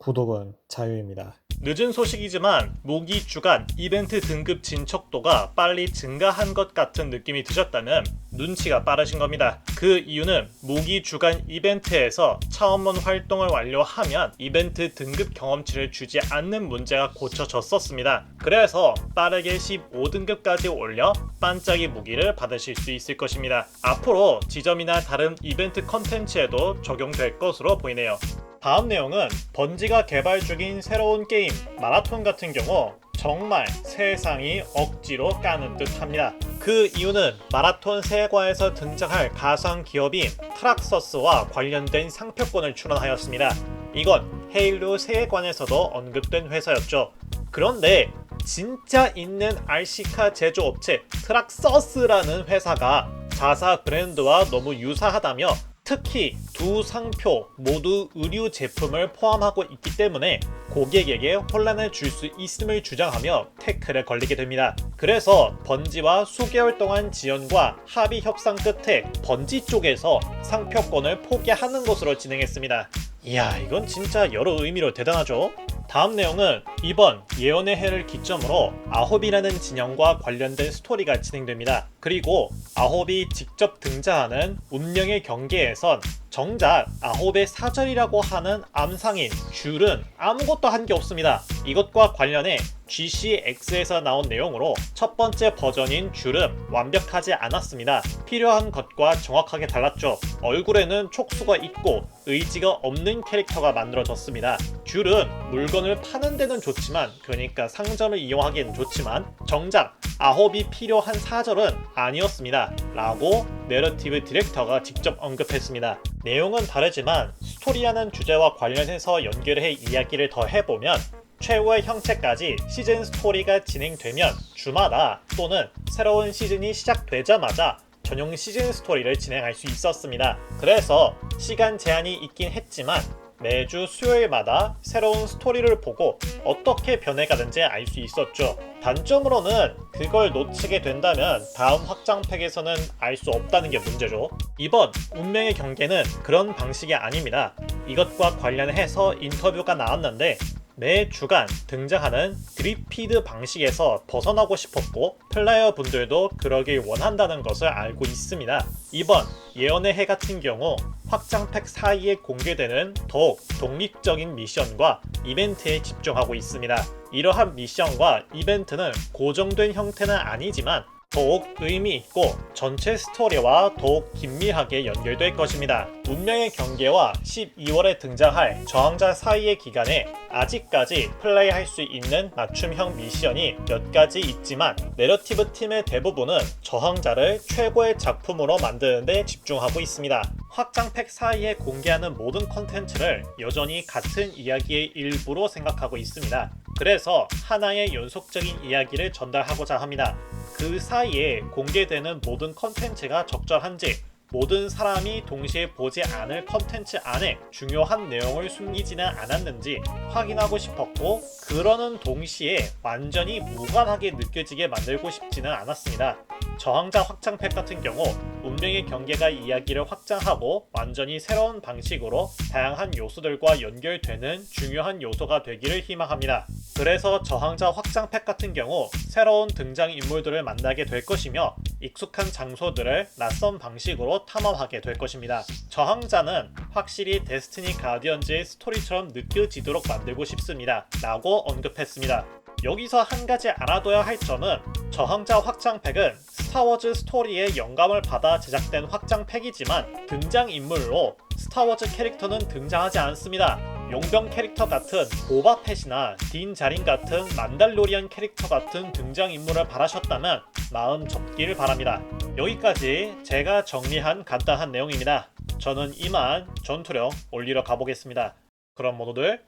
구독은 자유입니다. 늦은 소식이지만 모기 주간 이벤트 등급 진척도가 빨리 증가한 것 같은 느낌이 드셨다면 눈치가 빠르신 겁니다. 그 이유는 모기 주간 이벤트에서 차원문 활동을 완료하면 이벤트 등급 경험치를 주지 않는 문제가 고쳐졌었습니다. 그래서 빠르게 15등급까지 올려 반짝이 무기를 받으실 수 있을 것입니다. 앞으로 지점이나 다른 이벤트 컨텐츠에도 적용될 것으로 보이네요. 다음 내용은 번지가 개발 중인 새로운 게임 마라톤 같은 경우 정말 세상이 억지로 까는 듯 합니다. 그 이유는 마라톤 세과에서 등장할 가상 기업인 트락서스와 관련된 상표권을 출원하였습니다. 이건 헤일로 세관에서도 언급된 회사였죠. 그런데 진짜 있는 RC카 제조업체 트락서스라는 회사가 자사 브랜드와 너무 유사하다며 특히 두 상표 모두 의류 제품을 포함하고 있기 때문에 고객에게 혼란을 줄 수 있음을 주장하며 태클에 걸리게 됩니다. 그래서 번지와 수개월 동안 지연과 합의 협상 끝에 번지 쪽에서 상표권을 포기하는 것으로 진행했습니다. 이야, 이건 진짜 여러 의미로 대단하죠? 다음 내용은 이번 예언의 해를 기점으로 아홉이라는 진영과 관련된 스토리가 진행됩니다. 그리고 아홉이 직접 등장하는 운명의 경계에선 정작 아홉의 사절이라고 하는 암상인 줄은 아무것도 한 게 없습니다. 이것과 관련해 GCX에서 나온 내용으로 첫 번째 버전인 줄은 완벽하지 않았습니다. 필요한 것과 정확하게 달랐죠. 얼굴에는 촉수가 있고 의지가 없는 캐릭터가 만들어졌습니다. 줄은 물건을 파는 데는 좋지만 그러니까 상점을 이용하기에는 좋지만 정작 아홉이 필요한 사절은 아니었습니다. 라고 내러티브 디렉터가 직접 언급했습니다. 내용은 다르지만 스토리라는 주제와 관련해서 연결해 이야기를 더 해보면 최후의 형체까지 시즌 스토리가 진행되면 주마다 또는 새로운 시즌이 시작되자마자 전용 시즌 스토리를 진행할 수 있었습니다. 그래서 시간 제한이 있긴 했지만 매주 수요일마다 새로운 스토리를 보고 어떻게 변해가는지 알 수 있었죠. 단점으로는 그걸 놓치게 된다면 다음 확장팩에서는 알 수 없다는 게 문제죠. 이번 운명의 경계는 그런 방식이 아닙니다. 이것과 관련해서 인터뷰가 나왔는데 매 주간 등장하는 드리피드 방식에서 벗어나고 싶었고 플레이어 분들도 그러길 원한다는 것을 알고 있습니다. 이번 예언의 해 같은 경우 확장팩 사이에 공개되는 더욱 독립적인 미션과 이벤트에 집중하고 있습니다. 이러한 미션과 이벤트는 고정된 형태는 아니지만 더욱 의미 있고 전체 스토리와 더욱 긴밀하게 연결될 것입니다. 운명의 경계와 12월에 등장할 저항자 사이의 기간에 아직까지 플레이할 수 있는 맞춤형 미션이 몇 가지 있지만 내러티브 팀의 대부분은 저항자를 최고의 작품으로 만드는데 집중하고 있습니다. 확장팩 사이에 공개하는 모든 컨텐츠를 여전히 같은 이야기의 일부로 생각하고 있습니다. 그래서 하나의 연속적인 이야기를 전달하고자 합니다. 그 사이에 공개되는 모든 컨텐츠가 적절한지 모든 사람이 동시에 보지 않을 컨텐츠 안에 중요한 내용을 숨기지는 않았는지 확인하고 싶었고 그러는 동시에 완전히 무관하게 느껴지게 만들고 싶지는 않았습니다. 저항자 확장팩 같은 경우 운명의 경계가 이야기를 확장하고 완전히 새로운 방식으로 다양한 요소들과 연결되는 중요한 요소가 되기를 희망합니다. 그래서 저항자 확장팩 같은 경우 새로운 등장 인물들을 만나게 될 것이며 익숙한 장소들을 낯선 방식으로 탐험하게 될 것입니다. 저항자는 확실히 데스티니 가디언즈의 스토리처럼 느껴지도록 만들고 싶습니다. 라고 언급했습니다. 여기서 한 가지 알아둬야 할 점은 저항자 확장팩은 스타워즈 스토리에 영감을 받아 제작된 확장팩이지만 등장인물로 스타워즈 캐릭터는 등장하지 않습니다. 용병 캐릭터 같은 보바펫이나 딘 자린 같은 만달로리안 캐릭터 같은 등장인물을 바라셨다면 마음 접기를 바랍니다. 여기까지 제가 정리한 간단한 내용입니다. 저는 이만 전투력 올리러 가보겠습니다. 그럼 모두들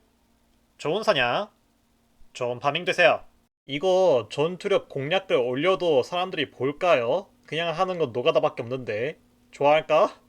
좋은 사냥, 좋은 파밍 되세요. 이거 전투력 공략글 올려도 사람들이 볼까요? 그냥 하는 건 노가다밖에 없는데 좋아할까?